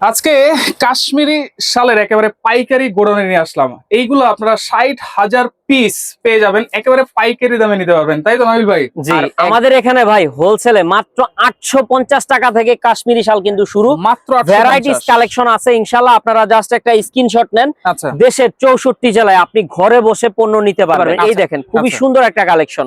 আজকে কাশ্মীরি শালের একেবারে পাইকারি গোডাউনে নিয়ে আসলাম। এইগুলো আপনারা ষাট হাজার পিস পেয়ে যাবেন। একেবারে পাইকারি দামে নিতে পারবেন। তাই তো নাবিল ভাই? জি আমাদের এখানে ভাই হোলসেলে মাত্র আটশো পঞ্চাশ টাকা থেকে কাশ্মীরি শাল কিন্তু শুরু। মাত্র ভ্যারাইটিস কালেকশন আছে ইনশাল্লাহ আপনারা জাস্ট একটা স্ক্রিনশট নেন। আচ্ছা। দেশের চৌষট্টি জেলায় আপনি ঘরে বসে পণ্য নিতে পারবেন। এই আচ্ছা, দেখেন খুবই আচ্ছা। সুন্দর একটা কালেকশন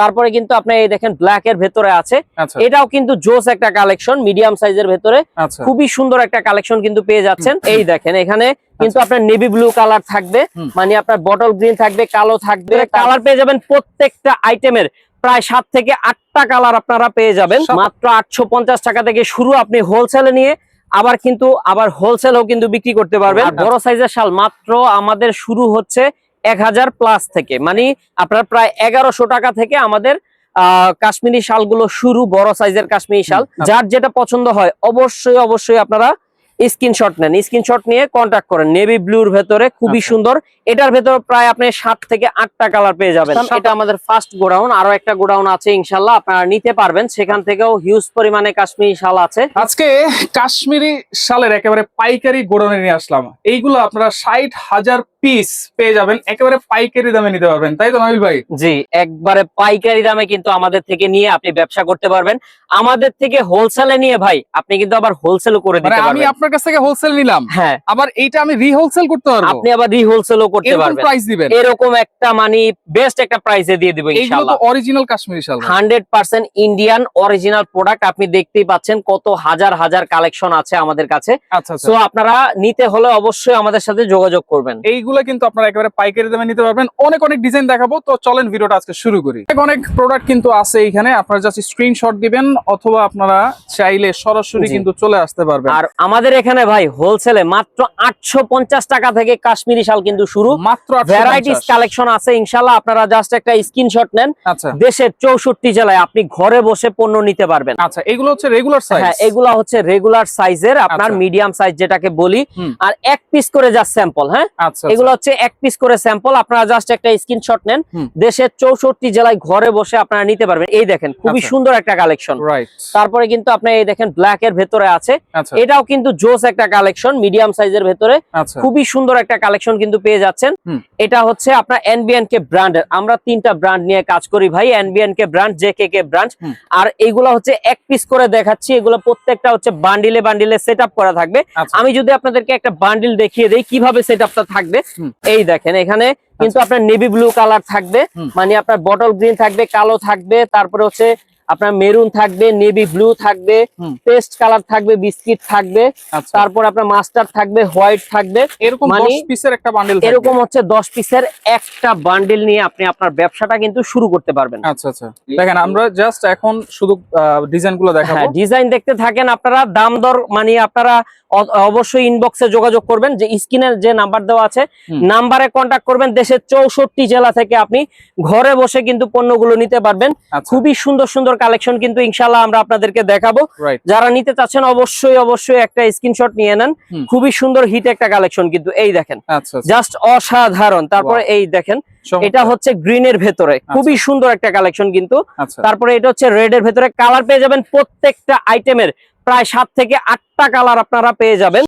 তারপরে কিন্তু আপনি এই দেখেন ব্ল্যাক এর ভেতরে আছে। আচ্ছা। এটাও কিন্তু জোস একটা কালেকশন মিডিয়াম সাইজের ভেতরে। খুবই সুন্দর একটা কালেকশন কিন্তু পেয়ে যাচ্ছেন। এই দেখেন এখানে কিন্তু আপনার নেভি ব্লু কালার থাকবে মানে আপনার বটল গ্রিন থাকবে কালো থাকবে কালার পেয়ে যাবেন প্রত্যেকটা আইটেমের প্রায় সাত থেকে আটটা কালার আপনারা পেয়ে যাবেন। মাত্র আটশো পঞ্চাশ টাকা থেকে শুরু আপনি হোলসেলে নিয়ে আবার কিন্তু আবার হোলসেলও কিন্তু বিক্রি করতে পারবেন। বড় সাইজের শাল মাত্র আমাদের শুরু হচ্ছে এক হাজার প্লাস থেকে। মানে আপনার প্রায় এগারোশো টাকা থেকে আমাদের আহ কাশ্মীরি শালগুলো শুরু বড় সাইজের কাশ্মীরি শাল। যার যেটা পছন্দ হয় অবশ্যই অবশ্যই আপনারা স্ক্রিনশট নেন স্ক্রিনশট নিয়ে কন্ট্যাক্ট করেন নেভি ব্লুর ভেতরে খুবই আচ্ছা। সুন্দর এটার ভেতরে প্রায় আপনি সাত থেকে আটটা কালার পেয়ে যাবেন। এটা আমাদের ফার্স্ট গোডাউন আরও একটা গোডাউন আছে ইনশাল্লাহ আপনারা নিতে পারবেন। সেখান থেকেও হিউজ পরিমাণে কাশ্মীরি শাল আছে। আজকে কাশ্মীরি শালের একেবারে পাইকারি গোডাউনে নিয়ে আসলাম। এইগুলো আপনারা ষাট হাজার পিস পেয়ে যাবেন। একেবারে পাইকারি দামে নিতে পারবেন। তাই তো নাবিল ভাই? জি একবারে পাইকারি দামে কিন্তু আমাদের থেকে নিয়ে আপনি ব্যবসা করতে পারবেন। আমাদের থেকে হোলসেলে নিয়ে ভাই আপনি কিন্তু আবার হোলসেলও করে মানে দিতে আমি আপনার কাছ থেকে হোলসেল নিলাম। হ্যাঁ। আবার এইটা আমি রিহোলসেল করতে পারব? আপনি আবার রিহোলসেলও করতে এরকম পারবেন। প্রাইস দিবেন। এরকম একটা মানে বেস্ট একটা প্রাইসে দিয়ে দিব এইগুলো তো ইনশাআল্লাহ অরিজিনাল কাশ্মীরি শাল ভাই। Hundred percent Indian original product আপনি দেখতেই পাচ্ছেন কত হাজার হাজার কালেকশন আছে আমাদের কাছে। আচ্ছা আচ্ছা। সো আপনারা নিতে হলে অবশ্যই আমাদের সাথে যোগাযোগ করবেন। এইগুলো কিন্তু আপনারা একেবারে পাইকারি দামে নিতে পারবেন। অনেক অনেক ডিজাইন দেখাবো। তো চলেন ভিডিওটা আজকে শুরু করি। অনেক অনেক প্রোডাক্ট কিন্তু আছে এখানে আপনারা জাস্ট স্ক্রিনশট দিবেন অথবা আপনারা চাইলে সরাসরি কিন্তু চলে আসতে পারবেন। আর আমাদের এখানে ভাই হোলসেলে মাত্র আটশো পঞ্চাশ টাকা থেকে কাশ্মীরি শাল কিন্তু শুরু মাত্র 850 ভ্যারাইটিস কালেকশন আছে ইনশাল্লাহ আপনারা জাস্ট একটা স্ক্রিনশট নেন। আচ্ছা। দেশের চৌষট্টি জেলায় আপনি ঘরে বসে পণ্য নিতে পারবেন। আচ্ছা এগুলো হচ্ছে রেগুলার সাইজ হ্যাঁ এগুলা হচ্ছে রেগুলার সাইজের আপনার আচ্ছা। মিডিয়াম সাইজ যেটাকে বলি। আর এক পিস করে যা স্যাম্পল হ্যাঁ? আচ্ছা এগুলো হচ্ছে এক পিস করে স্যাম্পল আপনারা জাস্ট একটা স্ক্রিনশট নেন। দেশের চৌষট্টি জেলায় ঘরে বসে আপনারা নিতে পারবেন। এই দেখেন খুবই আচ্ছা। সুন্দর একটা কালেকশন তারপরে কিন্তু আপনি এই দেখেন ব্ল্যাক এর ভেতরে আছে। আচ্ছা। এটাও কিন্তু জোস একটা কালেকশন মিডিয়াম সাইজের ভেতরে। আচ্ছা। খুবই সুন্দর একটা কালেকশন কিন্তু পেয়ে যাচ্ছেন। এটা হচ্ছে আপনার এনবিএন কে ব্র্যান্ডের আমরা তিনটা ব্র্যান্ড নিয়ে কাজ করি ভাই N B N K brand J K K brand আর এইগুলো হচ্ছে এক পিস করে দেখাচ্ছি এগুলো প্রত্যেকটা হচ্ছে বান্ডিলে বান্ডিলে সেট আপ করা থাকবে। আচ্ছা। আমি যদি আপনাদেরকে একটা বান্ডিল দেখিয়ে দেই কীভাবে সেট আপটা থাকবে এই দেখেন এখানে কিন্তু আপনার নেভি ব্লু কালার থাকবে মানে আপনার বটল গ্রিন থাকবে কালো থাকবে তারপরে হচ্ছে আপনার মেরুন থাকবে নেভি ব্লু থাকবে পেস্ট কালার থাকবে বিস্কিট থাকবে আচ্ছা। তারপর আপনার মাস্টার থাকবে হোয়াইট থাকবে এরকম মানে 10 পিসের একটা বান্ডেল এরকম হচ্ছে দশ পিসের একটা বান্ডিল নিয়ে আপনি আপনার ব্যবসাটা কিন্তু শুরু করতে পারবেন। আচ্ছা আচ্ছা। দেখেন আমরা জাস্ট এখন শুধু ডিজাইনগুলো দেখাবো। হ্যাঁ ডিজাইন দেখতে থাকেন আপনারা দাম দর মানে আপনারা অবশ্যই ইনবক্সে যোগাযোগ করবেন যে স্ক্রিনের যে নাম্বার দেওয়া আছে নাম্বারে কন্ট্যাক্ট করবেন দেশের চৌষট্টি জেলা থেকে আপনি ঘরে বসে কিন্তু পণ্যগুলো নিতে পারবেন। আচ্ছা। খুবই সুন্দর সুন্দর কালেকশন কিন্তু ইনশাল্লাহ আমরা আপনাদেরকে দেখাবো। যারা নিতে চাচ্ছেন অবশ্যই অবশ্যই একটা স্ক্রিনশট নিয়ে নেন। খুবই সুন্দর হিট একটা কালেকশন কিন্তু এই দেখেন। আচ্ছা আচ্ছা। জাস্ট অসাধারণ। তারপরে এই দেখেন এটা হচ্ছে গ্রিন এর ভেতরে। খুবই সুন্দর একটা কালেকশন কিন্তু। আচ্ছা। তারপরে এটা হচ্ছে রেড এর ভেতরে। কালার পেয়ে যাবেন প্রত্যেকটা আইটেমের প্রায় সাত থেকে আটটা কালার আপনারা পেয়ে যাবেন।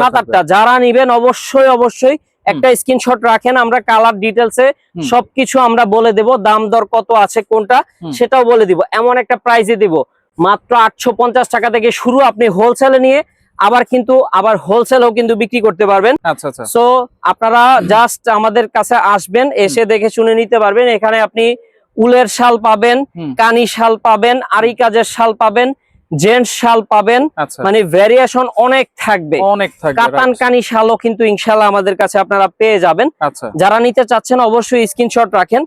সাত আটটা যারা নিবেন অবশ্যই অবশ্যই একটা স্ক্রিনশট রাখেন আমরা কালার ডিটেলসে। সবকিছু আমরা বলে দেব দাম দর কত আছে কোনটা সেটাও বলে দিব। এমন একটা প্রাইজে দিব। মাত্র আটশো পঞ্চাশ টাকা থেকে শুরু আপনি হোলসেলে নিয়ে আবার কিন্তু আবার হোলসেলও কিন্তু বিক্রি করতে পারবেন। আচ্ছা আচ্ছা। সো আপনারা জাস্ট আমাদের কাছে আসবেন এসে দেখে শুনে নিতে পারবেন। এখানে আপনি উলের শাল পাবেন কানি শাল পাবেন আরি কাজের শাল পাবেন জেন্টস শাল পাবেন। আচ্ছা। মানে ভ্যারিয়েশন অনেক থাকবে। অনেক থাকবে কাতান কানি শালও কিন্তু ইনশাল্লাহ আমাদের কাছে আপনারা পেয়ে যাবেন। আচ্ছা। যারা নিতে চাচ্ছেন অবশ্যই স্ক্রিনশট রাখেন।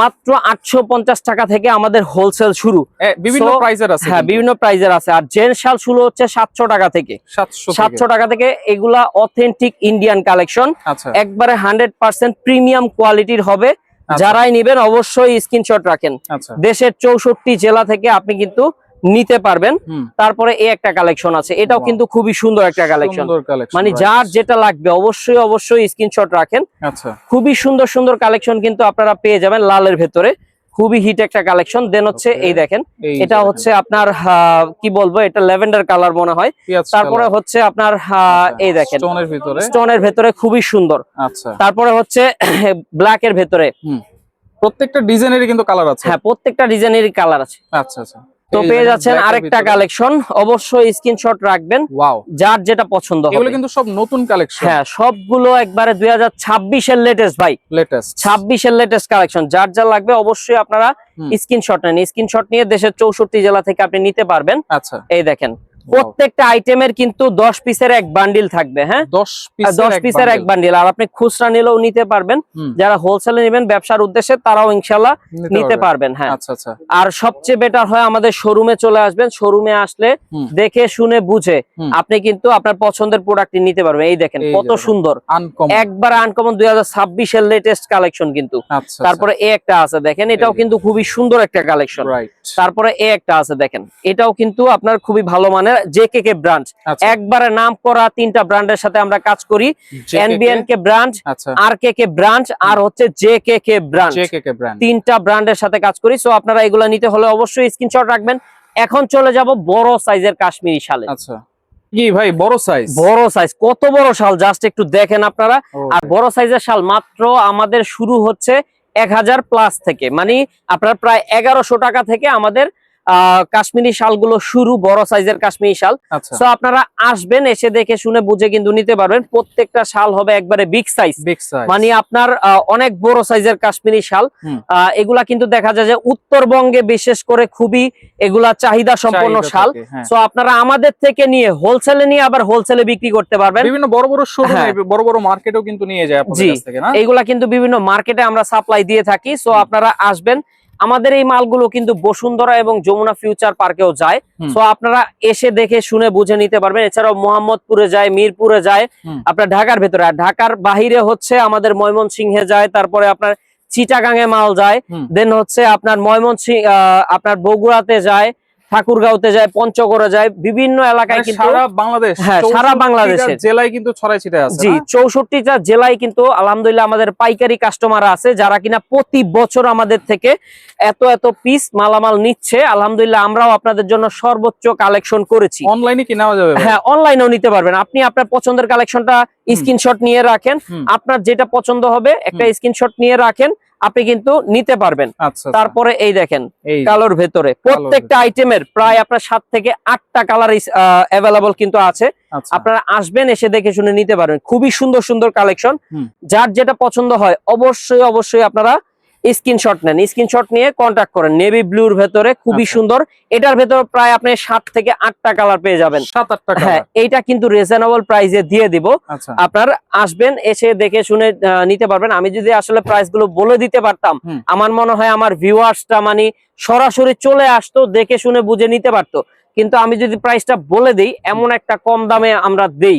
মাত্র আটশো পঞ্চাশ টাকা থেকে আমাদের হোলসেল শুরু। বিভিন্ন প্রাইজের আছে হ্যাঁ বিভিন্ন প্রাইজের আছে। আর জেন্টস শাল শুরু হচ্ছে সাতশো টাকা থেকে। 700 সাতশো টাকা থেকে এগুলা অথেন্টিক ইন্ডিয়ান কালেকশন একবারে হান্ড্রেড পার্সেন্ট প্রিমিয়াম কোয়ালিটির হবে। আচ্ছা। যারাই নিবেন অবশ্যই স্ক্রিনশট রাখেন। দেশের চৌষট্টি জেলা থেকে আপনি কিন্তু নিতে পারবেন। তারপরে এই একটা কালেকশন আছে। এটাও কিন্তু খুবই সুন্দর একটা কালেকশন মানে যার যেটা লাগবে অবশ্যই অবশ্যই স্ক্রিনশট রাখেন। আচ্ছা। খুবই সুন্দর সুন্দর কালেকশন কিন্তু আপনারা পেয়ে যাবেন লালের ভেতরে। খুবই হিট একটা কালেকশন দেন হচ্ছে এই দেখেন এটা হচ্ছে আপনার কি বলব এটা ল্যাভেন্ডার কালার মনে হয়। তারপরে হচ্ছে আপনার আচ্ছা, এই দেখেন। স্টোনের ভিতরে? স্টোনের ভেতরে খুবই সুন্দর। আচ্ছা। তারপরে হচ্ছে ব্ল্যাক এর ভেতরে। প্রত্যেকটা ডিজাইনেরই কিন্তু কালার আছে। হ্যাঁ প্রত্যেকটা ডিজাইনেরই কালার আছে। আচ্ছা আচ্ছা। তো পেয়ে যাচ্ছেন আরেকটা কালেকশন অবশ্যই স্ক্রিনশট রাখবেন। ওয়াও যার যেটা পছন্দ হবে। কিন্তু সব নতুন কালেকশন হ্যাঁ সবগুলো একবারে দুই হাজার ছাব্বিশের লেটেস্ট ভাই। লেটেস্ট ছাব্বিশের লেটেস্ট কালেকশন যার যা লাগবে অবশ্যই আপনারা। স্ক্রিনশট নেন। স্ক্রিনশট নিয়ে দেশের চৌষট্টি জেলা থেকে আপনি নিতে পারবেন। আচ্ছা। এই দেখেন। প্রত্যেকটা আইটেমের কিন্তু দশ পিসের এক বান্ডিল থাকবে হ্যাঁ? দশ পিসের এক বান্ডিল আর আপনি খুচরা নিলেও নিতে পারবেন। যারা হোলসেলে নেবেন ব্যবসার উদ্দেশ্যে তারাও ইনশাল্লাহ নিতে পারবেন। হ্যাঁ। আচ্ছা আচ্ছা। আর সবচেয়ে বেটার হয় আমাদের শোরুমে চলে আসবেন। শোরুমে আসলে দেখে শুনে বুঝে আপনি কিন্তু আপনার পছন্দের প্রোডাক্টটি নিতে পারবেন। এই দেখেন কত সুন্দর। একবার আনকমন দুই হাজার ছাব্বিশের লেটেস্ট কালেকশন কিন্তু। আচ্ছা তারপরে এ একটা আছে দেখেন এটাও কিন্তু খুবই সুন্দর একটা কালেকশন তারপরে এ একটা আছে দেখেন এটাও কিন্তু আপনার খুবই ভালো মানের জে কে কে ব্রান্ড আচ্ছা। একবারে নাম করা তিনটা ব্র্যান্ডের সাথে আমরা কাজ করি। এনবিএন কে ব্রান্ড আচ্ছা। আর কে কে ব্রান্ড আর হচ্ছে J K K brand J K K brand তিনটা ব্র্যান্ডের সাথে কাজ করি। সো আপনারা এগুলা নিতে হলে অবশ্যই স্ক্রিনশট রাখবেন। এখন চলে যাব বড় সাইজের কাশ্মীরি শালে। আচ্ছা। কি ভাই বড় সাইজ বড় সাইজ কত বড় শাল? জাস্ট একটু দেখেন আপনারা। আর বড় সাইজের শাল মাত্র আমাদের শুরু হচ্ছে এক হাজার প্লাস থেকে। মানে আপনার প্রায় এগারোশো টাকা থেকে আমাদের কাশ্মীরি শালগুলো শুরু বড় সাইজের কাশ্মীরি শাল। আচ্ছা। সো আপনারা আসবেন এসে দেখে শুনে বুঝে কিন্তু নিতে পারবেন। প্রত্যেকটা শাল হবে একবারে বিগ সাইজ মানে আপনার অনেক বড় সাইজের কাশ্মীরি শাল। এগুলা কিন্তু দেখা যায় যে উত্তরবঙ্গে বিশেষ করে খুবই এগুলা চাহিদা সম্পন্ন শাল। হ্যাঁ। সো আপনারা আমাদের থেকে নিয়ে হোলসেলে নিয়ে আবার হোলসেলে বিক্রি করতে পারবেন। বিভিন্ন বড় বড় শোরুম হ্যাঁ। বড় বড় মার্কেটেও কিন্তু নিয়ে যায় আপনাদের জি। কাছ থেকে না? এইগুলা কিন্তু বিভিন্ন মার্কেটে আমরা সাপ্লাই দিয়ে থাকি। সো আপনারা আসবেন আমাদের এই মালগুলো কিন্তু বসুন্ধরা এবং যমুনা ফিউচার পার্কেও যায়। তো আপনারা এসে দেখে শুনে বুঝে নিতে পারবেন। এছাড়াও মোহাম্মদপুরে যায় মিরপুরে যায়। আপনার ঢাকার ভেতরে। আর ঢাকার বাহিরে হচ্ছে আমাদের ময়মনসিংহে যায় তারপরে আপনার চিটাগাঙে মাল যায়। দেন হচ্ছে আপনার ময়মনসিং আহ, আপনার বগুড়াতে যায়। ঠাকুরগাঁওতে যায় পঞ্চগড়ে যায় বিভিন্ন এলাকায় মানে কিন্তু সারা বাংলাদেশ হ্যাঁ, সারা 64টা বাংলাদেশে। জেলায় কিন্তু ছড়াই ছিটায় আছে জি চৌষট্টিটা জেলায় কিন্তু আলহামদুলিল্লাহ আমাদের পাইকারি কাস্টমার আছে যারা কিনা প্রতি বছর আমাদের থেকে এত এত পিস মালামাল নিচ্ছে। আলহামদুলিল্লাহ আমরাও আপনাদের জন্য সর্বোচ্চ কালেকশন করেছি। অনলাইনে কি নেওয়া যাবে? হ্যাঁ অনলাইনেও নিতে পারবেন। আপনি আপনার পছন্দের কালেকশনটা স্ক্রিনশট নিয়ে রাখেন। আপনার যেটা পছন্দ হবে একটা স্ক্রিনশট নিয়ে রাখেন। আপনি কিন্তু নিতে পারবেন। আচ্ছা আচ্ছা। তারপরে এই দেখেন কালোর ভেতরে। প্রত্যেকটা আইটেমের প্রায় আপনার সাত থেকে আটটা কালার অ্যাভেলেবল কিন্তু আছে। আচ্ছা। আপনারা আসবেন এসে দেখে শুনে নিতে পারবেন। খুবই সুন্দর সুন্দর কালেকশন। যার যেটা পছন্দ হয় অবশ্যই অবশ্যই আপনারা স্ক্রিনশট নেন। স্ক্রিনশট নিয়ে কন্ট্যাক্ট করেন। নেভি ব্লুর ভেতরে খুবই আচ্ছা। সুন্দর। এটার ভেতরে প্রায় আপনি সাত থেকে আটটা কালার পেয়ে যাবেন। সাত আটটা হ্যাঁ এইটা কিন্তু রিজনেবল প্রাইসে দিয়ে দিব। আচ্ছা। আপনার আসবেন এসে দেখে শুনে নিতে পারবেন। আমি যদি আসলে প্রাইসগুলো বলে দিতে পারতাম আমার মনে হয় আমার ভিউয়ার্সটা মানে সরাসরি চলে আসতো দেখে শুনে বুঝে নিতে পারতো। কিন্তু আমি যদি প্রাইসটা বলে দিই এমন একটা কম দামে আমরা দেই।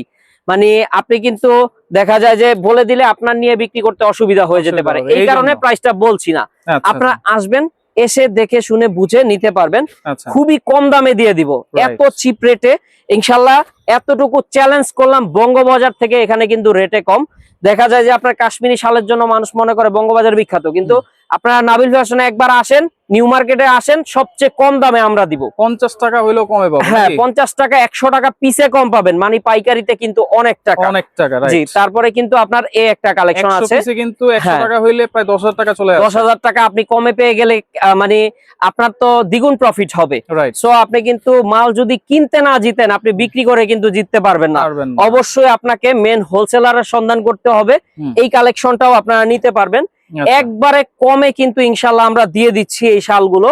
মানে আপনি কিন্তু দেখা যায় যে বলে দিলে আপনার নিয়ে বিক্রি করতে অসুবিধা হয়ে যেতে পারে। এই কারণে প্রাইসটা বলছি না। আচ্ছা, আপনারা আসবেন এসে দেখে শুনে বুঝে নিতে পারবেন। আচ্ছা। খুবই কম দামে দিয়ে দিব। এত চিপ রেটে ইনশাল্লাহ এতটুকু চ্যালেঞ্জ করলাম বঙ্গবাজার থেকে এখানে কিন্তু রেটে কম। দেখা যায় যে আপনার কাশ্মীরি শালের জন্য মানুষ মনে করে বঙ্গবাজার বিখ্যাত কিন্তু আপনারা নাবিল ফ্যাশনে একবার আসেন নিউ মার্কেটে আসেন সবচেয়ে কম দামে আমরা দিব। পঞ্চাশ টাকা হইলেও কমে পাবো হ্যাঁ পঞ্চাশ টাকা একশো টাকা পিসে কম পাবেন মানে পাইকারিতে কিন্তু অনেক টাকা। অনেক টাকা জি তারপরে কিন্তু আপনার এ একটা কালেকশন আছে। কিন্তু একশো হ্যাঁ। টাকা হইলে প্রায় দশ হাজার টাকা চলে দশ হাজার টাকা আপনি কমে পেয়ে গেলে মানে আপনার তো দ্বিগুণ প্রফিট হবে। রাইট সো আপনি কিন্তু মাল যদি কিনতে না জিতেন আপনি বিক্রি করে কিন্তু জিততে পারবেন না। অবশ্যই আপনাকে মেন হোলসেলারের সন্ধান করতে হবে। এই কালেকশনটাও আপনারা নিতে পারবেন। একবারে কমে কিন্তু ইনশাল্লাহ আমরা দিয়ে দিচ্ছি এই শালগুলো।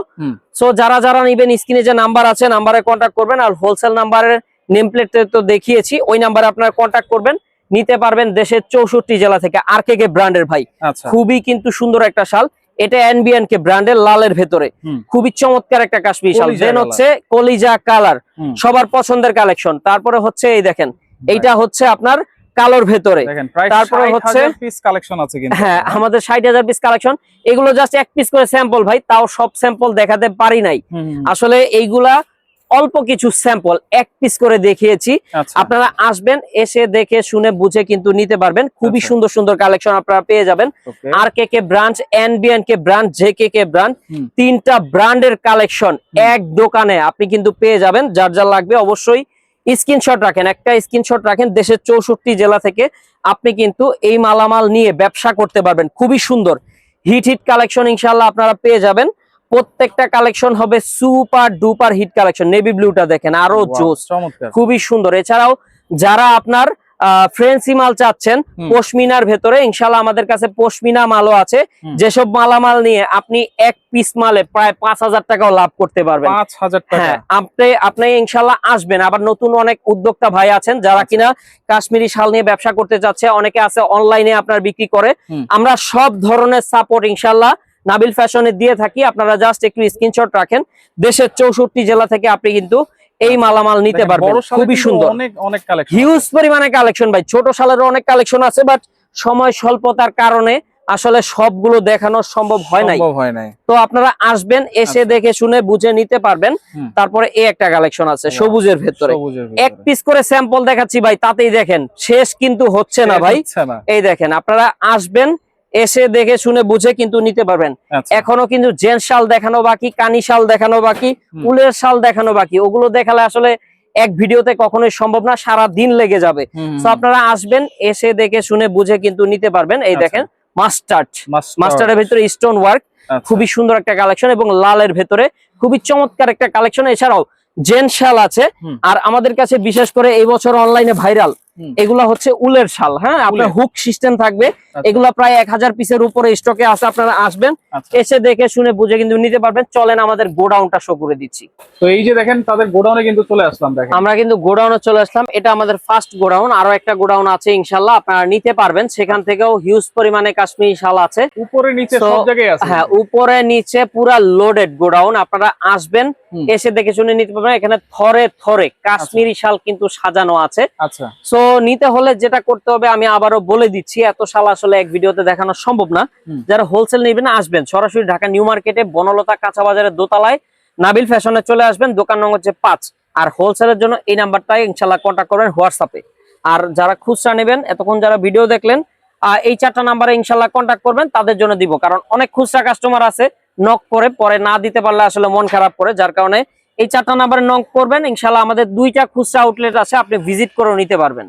সো যারা যারা নিবেন স্ক্রিনে যে নাম্বার আছে নাম্বারে কন্ট্যাক্ট করবেন আর হোলসেল নাম্বারের নেম প্লেটে তো দেখিয়েছি ওই নাম্বারে আপনারা কন্ট্যাক্ট করবেন। নিতে পারবেন দেশের চৌষট্টি জেলা থেকে আর কে কে ব্র্যান্ডের ভাই। আচ্ছা। খুবই কিন্তু সুন্দর একটা শাল। এটা এনবিএন কে ব্র্যান্ডের লালের ভেতরে। খুবই চমৎকার একটা কাশ্মীর শাল। দেন হচ্ছে কলিজা কালার। সবার পছন্দের কালেকশন তারপরে হচ্ছে এই দেখেন এইটা হচ্ছে আপনার কালোর ভেতরে। তারপরে হচ্ছে- পিস কালেকশন আছে কিন্তু। হ্যাঁ আমাদের ষাট হাজার পিস কালেকশন এগুলো জাস্ট এক পিস করে স্যাম্পল ভাই তাও সব স্যাম্পল দেখাতে পারি নাই। আসলে এইগুলা অল্প কিছু স্যাম্পল এক পিস করে দেখিয়েছি। আচ্ছা। আপনারা আসবেন এসে দেখে শুনে বুঝে কিন্তু নিতে পারবেন। খুবই আচ্ছা। সুন্দর সুন্দর কালেকশন আপনারা পেয়ে যাবেন। আর K K branch NBN K branch J K K branch. তিনটা ব্র্যান্ডের কালেকশন এক দোকানে আপনি কিন্তু পেয়ে যাবেন। যার যার লাগবে অবশ্যই স্ক্রিনশট রাখেন একটা স্ক্রিনশট রাখেন দেশের চৌষট্টি জেলা থেকে। আপনি কিন্তু এই মালামাল নিয়ে ব্যবসা করতে পারবেন খুবই সুন্দর। হিট হিট কালেকশন ইনশাল্লাহ আপনারা পেয়ে যাবেন। প্রত্যেকটা কালেকশন হবে super duper hit collection navy ব্লুটা দেখেন আরও জোস খুবই সুন্দর। এছাড়াও যারা আপনার ফ্রেন্সি মাল চাচ্ছেন পশমিনার ভেতরে। ইনশাল্লাহ আমাদের কাছে পশমিনা মালও আছে। যেসব মালামাল নিয়ে আপনি এক পিস মালে প্রায় পাঁচ হাজার টাকাও লাভ করতে পারবেন। পাঁচ হাজার টাকা। হ্যাঁ আপনি আপনি ইনশাল্লাহ আসবেন। আবার নতুন অনেক উদ্যোক্তা ভাই আছেন যারা আচ্ছা। কিনা কাশ্মীরি শাল নিয়ে ব্যবসা করতে যাচ্ছে অনেকে আছে অনলাইনে আপনার বিক্রি করে। আমরা সব ধরনের সাপোর্ট ইনশাল্লাহ নাবিল ফ্যাশনে দিয়ে থাকি। আপনারা জাস্ট একটু স্ক্রিনশট রাখেন। দেশের চৌষট্টি জেলা থেকে আপনি কিন্তু এই মালামাল নিতে পারবেন। খুবই সুন্দর। অনেক অনেক কালেকশন হিউজ পরিমাণে কালেকশন ভাই। ছোট শালেরও অনেক কালেকশন আছে বাট সময় স্বল্পতার কারণে আসলে সবগুলো দেখানো সম্ভব হয় নাই। সম্ভব হয় নাই। তো আপনারা আসবেন এসে আচ্ছা। দেখে শুনে বুঝে নিতে পারবেন। তারপরে এই একটা কালেকশন আছে সবুজের ভেতরে। এক পিস করে স্যাম্পল দেখাচ্ছি ভাই তাতেই দেখেন শেষ কিন্তু হচ্ছে না ভাই। এই দেখেন আপনারা আসবেন এসে দেখে শুনে বুঝে কিন্তু নিতে পারবেন আচ্ছা। এখনও কিন্তু জেন্টস শাল দেখানো বাকি কানি শাল দেখানো বাকি। উলের শাল দেখানো বাকি ওগুলো দেখালে আসলে এক ভিডিওতে কখনোই সম্ভব না সারা দিন লেগে যাবে তো আপনারা আসবেন এসে দেখে শুনে বুঝে কিন্তু নিতে পারবেন এই আচ্ছা। দেখেন মাস্টার্ড মাস্টার। মাস্টারের ভেতরে স্টোন ওয়ার্ক। খুবই সুন্দর একটা কালেকশন এবং লালের ভেতরে খুবই চমৎকার একটা কালেকশন এছাড়াও জেন শাল আছে আর আমাদের কাছে বিশেষ করে এই বছর অনলাইনে ভাইরাল। এগুলা হচ্ছে উলের শাল হ্যাঁ? আপনার হুক সিস্টেম থাকবে। আচ্ছা। এগুলা প্রায় এক হাজার পিসের উপরে স্টকে আছে আপনারা আসবেন আচ্ছা। এসে দেখে শুনে বুঝে কিন্তু নিতে পারবেন। চলেন আমাদের গোডাউনটা শো করে দিচ্ছি। তো এই যে দেখেন তাদের গোডাউনে কিন্তু চলে আসলাম দেখেন। আমরা কিন্তু গোডাউনে চলে আসলাম। এটা আমাদের ফার্স্ট গোডাউন আরও একটা গোডাউন আছে ইনশাল্লাহ আপনারা নিতে পারবেন। সেখান থেকেও হিউজ পরিমাণে কাশ্মীরি শাল আছে। উপরে নিচে সব জায়গায় আছে। হ্যাঁ উপরে নিচে পুরা লোডেড গোডাউন। আপনারা আসবেন এসে দেখে শুনে নিতে পারবেন। এখানে থরে থরে কাশ্মীরি শাল কিন্তু সাজানো আছে। আচ্ছা। সো নিতে হলে যেটা করতে হবে আমি আবারও বলে দিচ্ছি এত শাল আসলে এক ভিডিওতে দেখানো সম্ভব না। যারা হোলসেল নেবেন আসবেন। সরাসরি ঢাকা নিউ মার্কেটে বনলতা কাঁচা বাজারের দোতলায় নাবিল ফ্যাশনে চলে আসবেন দোকান নম্বর হচ্ছে পাঁচ। আর হোলসেলের জন্য এই নাম্বারটাই ইনশাল্লাহ কন্ট্যাক্ট করবেন হোয়াটসঅ্যাপে আর যারা খুচরা নেবেন এতক্ষণ যারা ভিডিও দেখলেন এই চারটা নাম্বারে ইনশাল্লাহ কন্ট্যাক্ট করবেন তাদের জন্য দিব। কারণ অনেক খুচরা কাস্টমার আছে নক করে পরে না দিতে পারলে আসলে মন খারাপ করে যার কারণে এই চারটা নাম্বারে নক করবেন। ইনশাল্লাহ আমাদের দুইটা খুচরা আউটলেট আছে আপনি ভিজিট করে নিতে পারবেন।